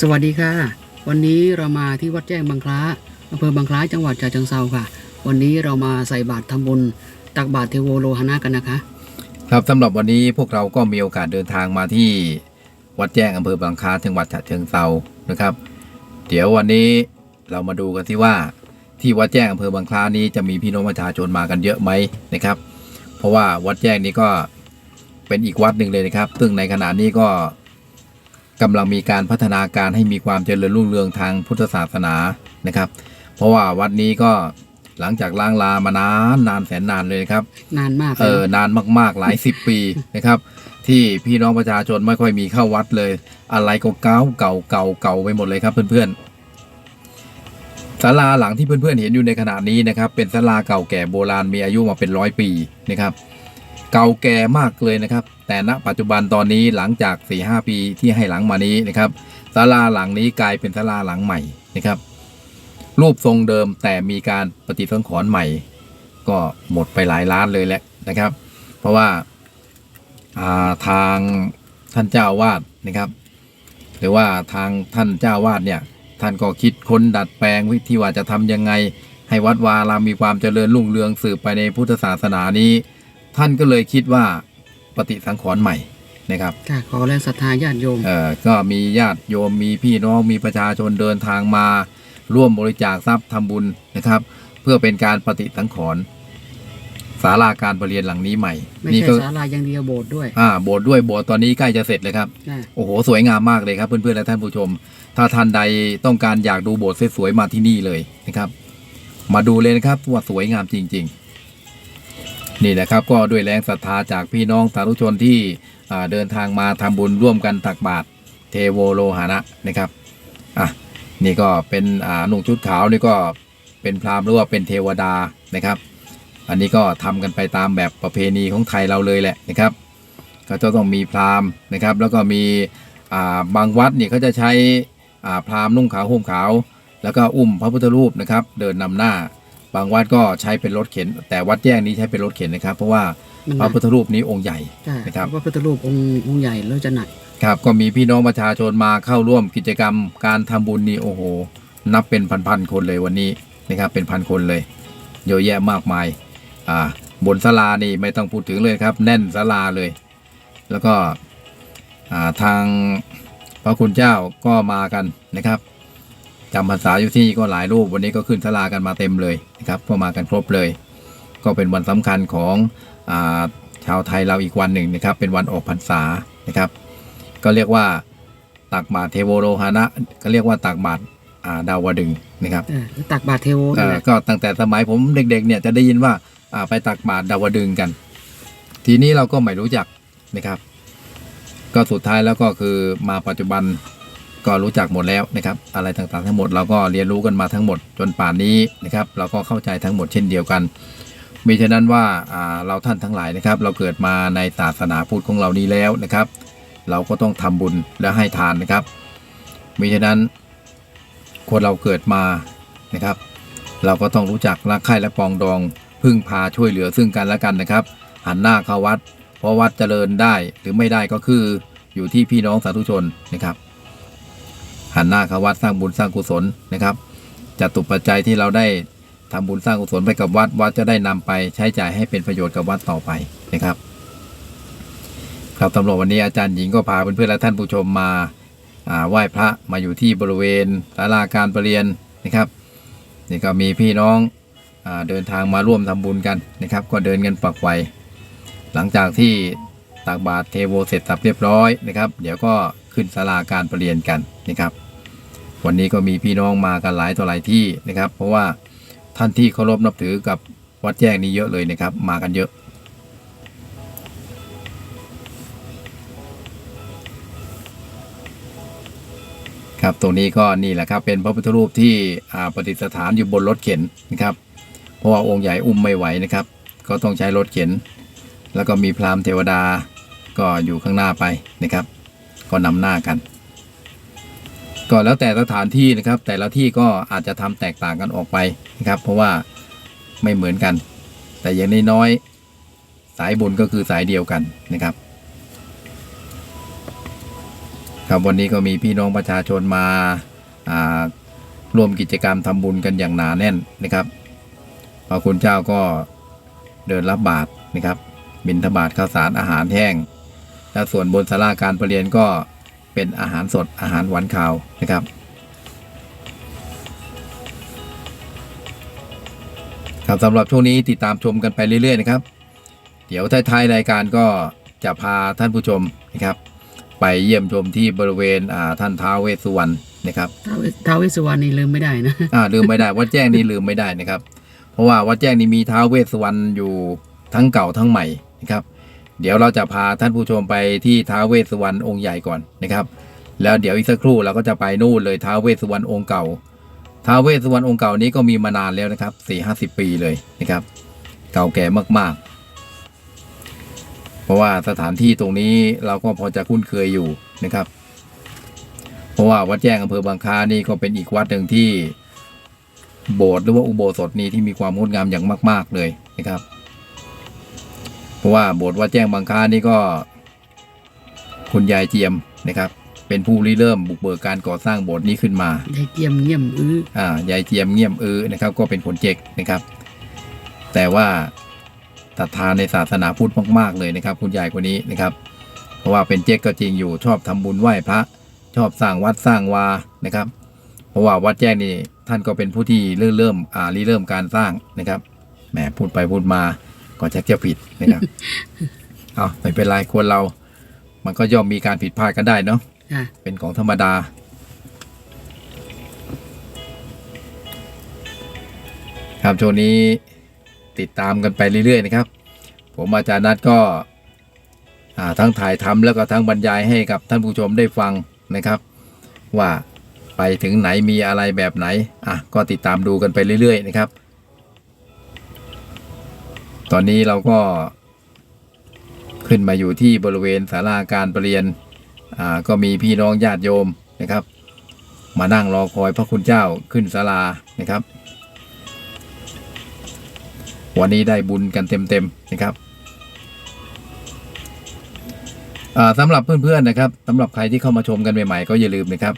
สวัสดีค่ะ วันนี้เรามาที่วัดแจ้งบางคล้าอำเภอบางคล้าจังหวัดฉะเชิงเทราค่ะ วันนี้เรามาใส่บาตรทำบุญ ตักบาตรเทโวโลหณะกันนะคะ ครับสำหรับวันนี้พวกเราก็มีโอกาสเดินทางมาที่วัดแจ้งอำเภอบางคล้าจังหวัดฉะเชิงเทรานะครับ เดี๋ยววันนี้เรามาดูกันที่ว่าที่วัดแจ้งอำเภอบางคล้านี้จะมีพี่น้องประชาชนมากันเยอะไหมนะครับ เพราะว่าวัดแจ้งนี้ก็เป็นอีกวัดหนึ่งเลยนะครับ ซึ่งในขณะนี้ก็ กำลังมีการพัฒนาการให้มีความเจริญรุ่งเรืองทางพุทธศาสนานะครับ เพราะว่าวัดนี้ก็หลังจากล้างลามานานนานแสนนานเลยนะครับ นานมากเอเลยอเนอะนานมากๆหลายสิบปีนะครับ ที่พี่น้องประชาชนไม่ค่อยมีเข้าวัดเลย อะไรก็เก่าเก่าเก่าเก่าไปหมดเลยครับเพื่อนๆศาลาหลังที่เพื่อนๆเห็นอยู่ในขณะนี้นะครับ เป็นศาลาเก่าแก่โบราณมีอายุมาเป็นร้อยปีนะครับ เก่าแก่มากเลยนะครับ แต่ณปัจจุบันตอนนี้หลังจาก4ีหปีที่ให้หลังมานี้นะครับศาลาหลังนี้กลายเป็นศาลาหลังใหม่นะครับ รูปทรงเดิมแต่มีการปฏิสังขรณ์ใหม่ ก็หมดไปหลายล้านเลยแหละนะครับ เพราะว่าาทางท่านเจ้าวาดนะครับ หรือว่าทางท่านเจ้าวาดเนี่ยท่านก็คิดค้นดัดแปลงวิธีว่าจะทำยังไง ให้วัดวารามีความเจริญรุ่งเรืองสืบไปในพุทธศาสนานี้ ท่านก็เลยคิดว่าปฏิสังขรณ์ใหม่นะครับค่ะขอแรงศรัทธาญาติโยม เอ่อก็มีญาติโยมมีพี่น้องมีประชาชนเดินทางมา ร่วมบริจาคทรัพย์ทำบุญนะครับ เพื่อเป็นการปฏิสังขรณ์ศาลาการประเรียนหลังนี้ใหม่ไม่นี่ใช่ก็ศาลาอย่างเดียวโบสถ์ด้วยอ่าโบสถ์ด้วยโบสถ์ตอนนี้ใกล้จะเสร็จเลยครับ ค่ะโอ้โห สวยงามมากเลยครับเพื่อนๆและท่านผู้ชม ถ้าท่านใดต้องการอยากดูโบสถ์สวยๆมาที่นี่เลยนะครับ มาดูเลยนะครับว่าสวยงามจริง นี่แหละครับก็ด้วยแรงศรัทธาจากพี่น้องสาธุชนที่เดินทางมาทำบุญร่วมกันตักบาตรเทโวโลหานะนะครับอะนี่ก็เป็นอ่าหนุ่งชุดขาวนี่ก็เป็นพราหมณ์หรือว่าเป็นเทวดานะครับ อันนี้ก็ทำกันไปตามแบบประเพณีของไทยเราเลยแหละนะครับ ก็จะต้องมีพราหมณ์นะครับ แล้วก็มีอ่าบางวัดนี่เขาจะใช้อ่าพราหมณ์นุ่งขาวห่มขาว แล้วก็อุ้มพระพุทธรูปนะครับ เดินนำหน้า บางวัดก็ใช้เป็นรถเข็น แต่วัดแจ้งนี้ใช้เป็นรถเข็นนะครับ เพราะว่ามันพหนัระกพุทธรูปนี้องค์ใหญ่ใช่นะครับพระพุทธรูปองค์องค์ใหญ่แล้วจะหนักครับก็มีพี่น้องประชาชนมาเข้าร่วมกิจกรรม การทำบุญนี่โอ้โห นับเป็นพันๆคนเลยวันนี้นะครับเป็นพันคนเลยเยอะแยะมากมายอ่าบนศาลานี่ไม่ต้องพูดถึงเลยครับ แน่นศาลาเลย แล้วก็อ่าทางพระคุณเจ้าก็มากันนะครับ จำพรรษาอยู่ที่นี่ก็หลายรูปวันนี้ก็ขึ้นศาลากันมาเต็มเลยนะครับก็มากันครบเลย ก็เป็นวันสำคัญของอาชาวไทยเราอีกวันหนึ่งนะครับ เป็นวันออกพรรษานะครับ ก็เรียกว่าตักบาตรเทโวโรหานะ ก็เรียกว่าตักบาตรอ่าดาวดึงส์นะครับเออตักบาตรเทโวเอ่นั่นอแหละก็ตั้งแต่สมัยผมเด็กๆเนี่ยจะได้ยินว่าอ่าไปตักบาตรดาวดึงส์กัน ทีนี้เราก็ไม่รู้จักนะครับ ก็สุดท้ายแล้วก็คือมาปัจจุบัน ก็รู้จักหมดแล้วนะครับ อะไรต่างๆทั้งหมดเราก็เรียนรู้กันมาทั้งหมดจนป่านนี้นะครับ เราก็เข้าใจทั้งหมดเช่นเดียวกันมีฉะนั้นว่าเราท่านทั้งหลายนะครับ เราเกิดมาในศาสนาพุทธของเรานี้แล้วนะครับ เราก็ต้องทำบุญและให้ทานนะครับมีฉะนั้นคนเราเกิดมานะครับ เราก็ต้องรู้จักรักใคร่และปองดองพึ่งพาช่วยเหลือซึ่งกันและกันนะครับ หันหน้าเข้าวัด เพราะวัดเจริญได้หรือไม่ได้ก็คืออยู่ที่พี่น้องสาธุชนนะครับ หันหน้าเข้าวัดสร้างบุญสร้างกุศลนะครับจะตุปัจจัยที่เราได้ทำบุญสร้างกุศลไปกับวัดวัดจะได้นำไปใช้จ่ายให้เป็นประโยชน์กับวัดต่อไปนะครับ ครับตำรวจวันนี้อาจารย์หญิงก็พาเพื่อนๆและท่านผู้ชมมาอ่าไหว้พระมาอยู่ที่บริเวณศาลาการประเรียนนะครับนี่ก็มีพี่น้องอาเดินทางมาร่วมทำบุญกันนะครับ ก็เดินกันปักไวหลังจากที่ตักบาตรเทโวเสร็จสับเรียบร้อยนะครับ เดี๋ยวก็ ขึ้นศาลาการประเรียนกันนะครับ วันนี้ก็มีพี่น้องมากันหลายต่อหลายที่นะครับ เพราะว่าท่านที่เคารพนับถือกับวัดแจ้งนี้เยอะเลยนะครับ มากันเยอะ ครับตรงนี้ก็นี่แหละครับเป็นพระพุทธรูปที่ประดิษฐานอยู่บนรถเข็นนะครับ เพราะว่าองค์ใหญ่อุ้มไม่ไหวนะครับ ก็ต้องใช้รถเข็น แล้วก็มีพราหมณ์เทวดาก็อยู่ข้างหน้าไปนะครับ ก็นำหน้ากัน ก็แล้วแต่สถานที่นะครับ แต่ละที่ก็อาจจะทำแตกต่างกันออกไปนะครับ เพราะว่าไม่เหมือนกัน แต่อย่างน้อยๆสายบุญก็คือสายเดียวกันนะครับ ครับวันนี้ก็มีพี่น้องประชาชนมาาร่วมกิจกรรมทำบุญกันอย่างหนาแน่นนะครับพระคุณเจ้าก็เดินรับบาตรนะครับ บิณฑบาตข้าวสารอาหารแห้ง และส่วนบนศาลาการประเรียนก็เป็นอาหารสดอาหารหวานข้าวนะครับ ครับสำหรับช่วงนี้ติดตามชมกันไปเรื่อยๆนะครับ เดี๋ยวท้ายๆรายการก็จะพาท่านผู้ชมนะครับ ไปเยี่ยมชมที่บริเวณอ่าท่านท้าวเวสสุวรรณนะครับท้าวเวท้าวเวสสุวรรณนี่ลืมไม่ได้นะอ่าลืมไม่ได้วัดแจ้งนี่ลืมไม่ได้นะครับ เพราะว่าวัดแจ้งนี่มีท้าวเวสสุวรรณอยู่ทั้งเก่าทั้งใหม่นะครับ เดี๋ยวเราจะพาท่านผู้ชมไปที่ท้าวเวสสุวรรณองค์ใหญ่ก่อนนะครับ แล้วเดี๋ยวอีกสักครู่เราก็จะไปนู่นเลยท้าวเวสสุวรรณองค์เก่าท้าวเวสสุวรรณองค์เก่านี้ก็มีมานานแล้วนะครับสี่ห้าสิบปีเลยนะครับ เก่าแก่มากๆ เพราะว่าสถานที่ตรงนี้เราก็พอจะคุ้นเคยอยู่นะครับ เพราะว่าวัดแจ้งอำเภอบางคานี่ก็เป็นอีกวัดหนึ่งที่โบสถ์หรือว่าอุโบสถนี้ที่มีความงดงามอย่างมาก ๆเลยนะครับ เพราะว่าโบสถ์วัดแจ้งบางค้านี่ก็ คุณยายเจียมนะครับ เป็นผู้ริเริ่มบุกเบิกการก่อสร้างโบสถ์นี้ขึ้นมาได้เกียมเงียมอื้ออ่ายายเจียมเงียบเออนะครับ ก็เป็นคนเจกนะครับ แต่ว่าศรัทธาในศาสนาพุทธมากๆเลยนะครับ คุณยายคนนี้นะครับ เพราะว่าเป็นเจ๊กก็จริงอยู่ชอบทำบุญไหว้พระ ชอบสร้างวัดสร้างวานะครับ เพราะว่าวัดแจ้งนี่ท่านก็เป็นผู้ที่เริ่มเริ่มอ่าริเริ่มการสร้างนะครับแหมพูดไปพูดมา ก็ชักจะผิดนะครับเอาไม่เป็นไรควรเรา มันก็ย่อมมีการผิดพลาดกันได้เนาะค่ะเป็นของธรรมดา ครับช่วงนี้ติดตามกันไปเรื่อยๆนะครับ ผมอาจารย์นัดก็อ่าทั้งถ่ายทำแล้วก็ทั้งบรรยายให้กับท่านผู้ชมได้ฟังนะครับ ว่าไปถึงไหนมีอะไรแบบไหนอะก็ติดตามดูกันไปเรื่อยๆนะครับ ตอนนี้เราก็ขึ้นมาอยู่ที่บริเวณศาลาการประเรียนอ่าก็มีพี่น้องญาติโยมนะครับ มานั่งรอคอยพระคุณเจ้าขึ้นศาลานะครับ วันนี้ได้บุญกันเต็มๆนะครับอ่าสำหรับเพื่อนๆนะครับสำหรับใครที่เข้ามาชมกันใหม่ๆ ก็อย่าลืมนะครับ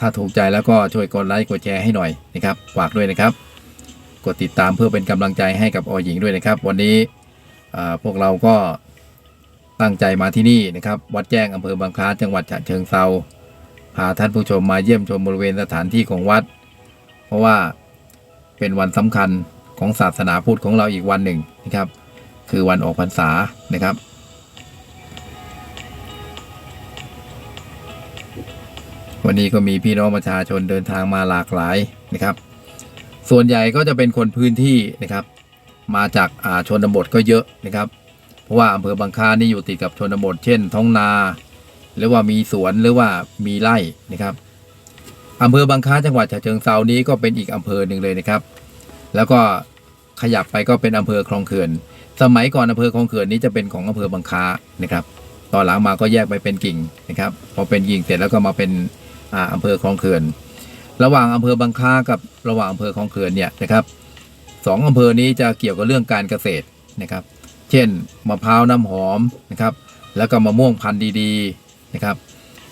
ถ้าถูกใจแล้วก็ช่วยกดไลค์กดแชร์ให้หน่อยนะครับฝากด้วยนะครับ กดติดตามเพื่อเป็นกำลังใจให้กับอหญิงด้วยนะครับ วันนี้พวกเราก็ตั้งใจมาที่นี่นะครับ วัดแจ้งอำเภอบางคล้าจังหวัดฉะเชิงเซาพาท่านผู้ชมมาเยี่ยมชมบริเวณสถานที่ของวัด เพราะว่าเป็นวันสำคัญของศาสนาพุทธของเราอีกวันหนึ่งนะครับ คือวันออกพรรษานะครับวันนี้ก็มีพี่น้องประชาชนเดินทางมาหลากหลายนะครับ ส่วนใหญ่ก็จะเป็นคนพื้นที่นะครับ มาจากอาชนบทก็เยอะนะครับ เพราะว่าอำเภอบางคล้านี่อยู่ติดกับชนบท เช่น ท้องนา หรือว่ามีสวนหรือว่ามีไร่นะครับอำเภอบางคล้าจังหวัดฉะเชิงเซานี้ก็เป็นอีกอำเภอหนึ่งเลยนะครับ แล้วก็ขยับไปก็เป็นอำเภอคลองเขื่อน สมัยก่อนอำเภอคลองเขื่อนนี้จะเป็นของอำเภอบางคล้านะครับ ตอนหลังมาก็แยกไปเป็นกิ่งนะครับ พอเป็นกิ่งเสร็จแล้วก็มาเป็นออำเภอคลองเขื่อน ระหว่างอำเภอบางคล้ากับระหว่างอำเภอคลองเขื่อนเนี่ยนะครับสองอำเภอนี้จะเกี่ยวกับเรื่องการเกษตรนะครับ เช่นมะพร้าวน้ำหอมนะครับ แล้วก็มะม่วงพันธุ์ดีๆนะครับ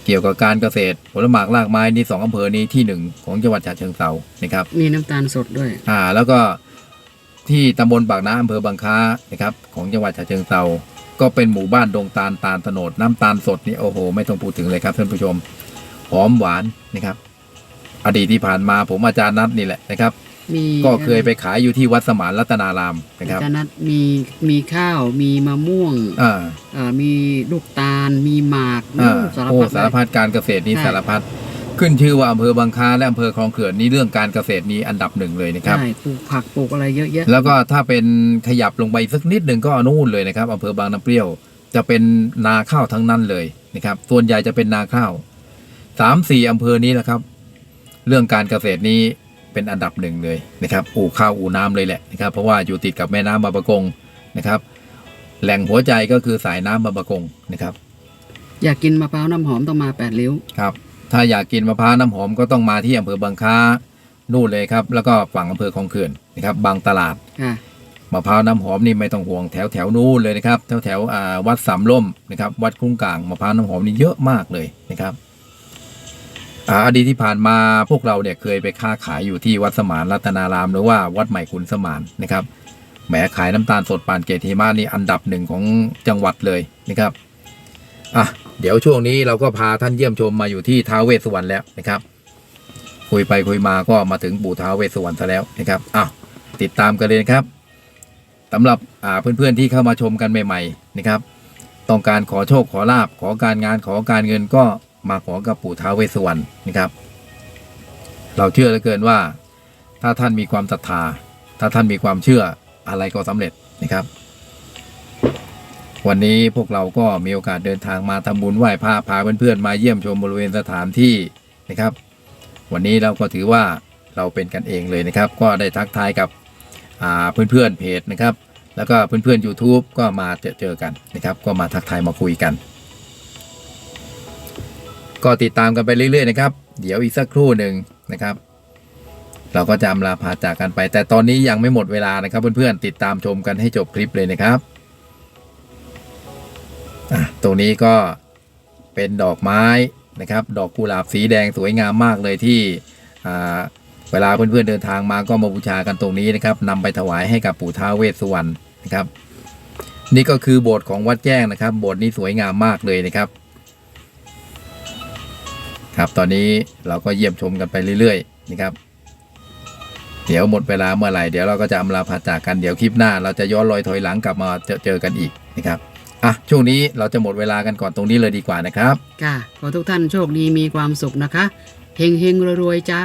เกี่ยวกับการเกษตรผลไม้รากไม้นี่สองอำเภอนี้ที่หนึ่งของจังหวัดฉะเชิงเทรานะครับ มีน้ำตาลสดด้วยอ่าแล้วก็ที่ตำบลปากน้ำอำเภอบางคล้านะครับ ของจังหวัดฉะเชิงเทราก็เป็นหมู่บ้านดงตาลตาลโตโนดน้ำตาลสดนี่โอ้โห ไม่ต้องพูดถึงเลยครับท่านผู้ชมหอมหวานนะครับ อดีตที่ผ่านมาผมอาจารย์นัทนี่แหละนะครับ มีก็เคยไปขายอยู่ที่วัดสมานรัตนารามนะครับอาจารย์นัดมีมีข้าวมีมะม่วงอ่าอ่ามีลูกตาล มีหมากอ่าโอ้สารโอ้พัดสารเลยพัดการเกษตรนี่ใช่สารพัดขึ้นชื่อว่าอำเภอบางคล้าและอำเภอคลองเขื่อนนี่เรื่องการเกษตรนี้อันดับหนึ่งเลยนะครับใช่ปลูกผักปลูกอะไรเยอะแยะแล้วก็ถ้าเป็นขยับลงไปสักนิดหนึ่งก็นู่นเลยนะครับอำเภอบางน้ำเปรี้ยว จะเป็นนาข้าวทั้งนั้นเลยนะครับส่วนใหญ่จะเป็นนาข้าวสามสี่อำเภอนี้แหละครับ เรื่องการเกษตรนี้เป็นอันดับหนึ่งเลยนะครับ อู่ข้าวอู่น้ำเลยแหละนะครับ เพราะว่าอยู่ติดกับแม่น้ำบางปะกงนะครับ แหล่งหัวใจก็คือสายน้ำบางปะกงนะครับ อยากกินมะพร้าวน้ำหอมต้องมาแปดริ้วครับ ถ้าอยากกินมะพร้าวน้ำหอมก็ต้องมาที่อำเภอบางคล้านู่นเลยครับ แล้วก็ฝั่งอำเภอคลองเขื่อนนะครับ บางตลาดค่ะมะพร้าวน้ำหอมนี่ไม่ต้องห่วงแถวแถวนู้นเลยนะครับ แถวแถวอ่าวัดสามล่มนะครับ วัดคุ้งกลางมะพร้าวน้ำหอมนี่เยอะมากเลยนะครับ อดีตที่ผ่านมาพวกเราเนี่ยเคยไปค้าขายอยู่ที่วัดสมานรัตนาราม หรือว่าวัดใหม่ขุนสมานนะครับแหมขายน้ำตาลสดปานเกตหิมะนี่อันดับหนึ่งของจังหวัดเลยนะครับอะเดี๋ยวช่วงนี้เราก็พาท่านเยี่ยมชมมาอยู่ที่ท้าวเวสสุวรรณแล้วนะครับ คุยไปคุยมาก็มาถึงปู่ท้าวเวสสุวรรณซะแล้วนะครับอ้าวติดตามกันเลยครับสำหรับเพื่อนๆที่เข้ามาชมกันใหม่ ๆ นะครับ ต้องการขอโชคขอลาบขอการงานขอการเงินก็ มาขอกับปู่ท้าวเวสสุวรรณนะครับ เราเชื่อเหลือเกินว่า ถ้าท่านมีความศรัทธา ถ้าท่านมีความเชื่ออะไรก็สำเร็จนะครับ วันนี้พวกเราก็มีโอกาสเดินทางมาทำบุญไหว้พระพาเพื่อนๆมาเยี่ยมชมบริเวณสถานที่นะครับ วันนี้เราก็ถือว่าเราเป็นกันเองเลยนะครับ ก็ได้ทักทายกับอ่าเพื่อนๆเพจนะครับ แล้วก็เพื่อนๆ YouTube ก็มาเจอเจอกันนะครับ ก็มาทักทายมาคุยกัน ก็ติดตามกันไปเรื่อยๆนะครับ เดี๋ยวอีกสักครู่หนึ่งนะครับ เราก็จะอำลาพาจากกันไป แต่ตอนนี้ยังไม่หมดเวลานะครับ เพื่อนๆติดตามชมกันให้จบคลิปเลยนะครับตรงนี้ก็เป็นดอกไม้นะครับ ดอกกุหลาบสีแดงสวยงามมากเลยที่อ่าเวลาเพื่อนๆเดินทางมาก็มาบูชากันตรงนี้นะครับนำไปถวายให้กับปู่ท้าเวสสุวรรณนะครับ นี่ก็คือโบสถ์ของวัดแจ้งนะครับ โบสถ์นี้สวยงามมากเลยนะครับ ครับตอนนี้เราก็เยี่ยมชมกันไปเรื่อยๆนะครับ เดี๋ยวหมดเวลาเมื่อไหร่เดี๋ยวเราก็จะอำลาพาจากกันเดี๋ยวคลิปหน้า เราจะย้อนรอยถอยหลังกลับมาเจอเจอกันอีกนะครับอะช่วงนี้เราจะหมดเวลากันก่อนตรงนี้เลยดีกว่านะครับ ค่ะ ขอทุกท่านโชคดีมีความสุขนะคะเฮงเฮงรวยๆจ้า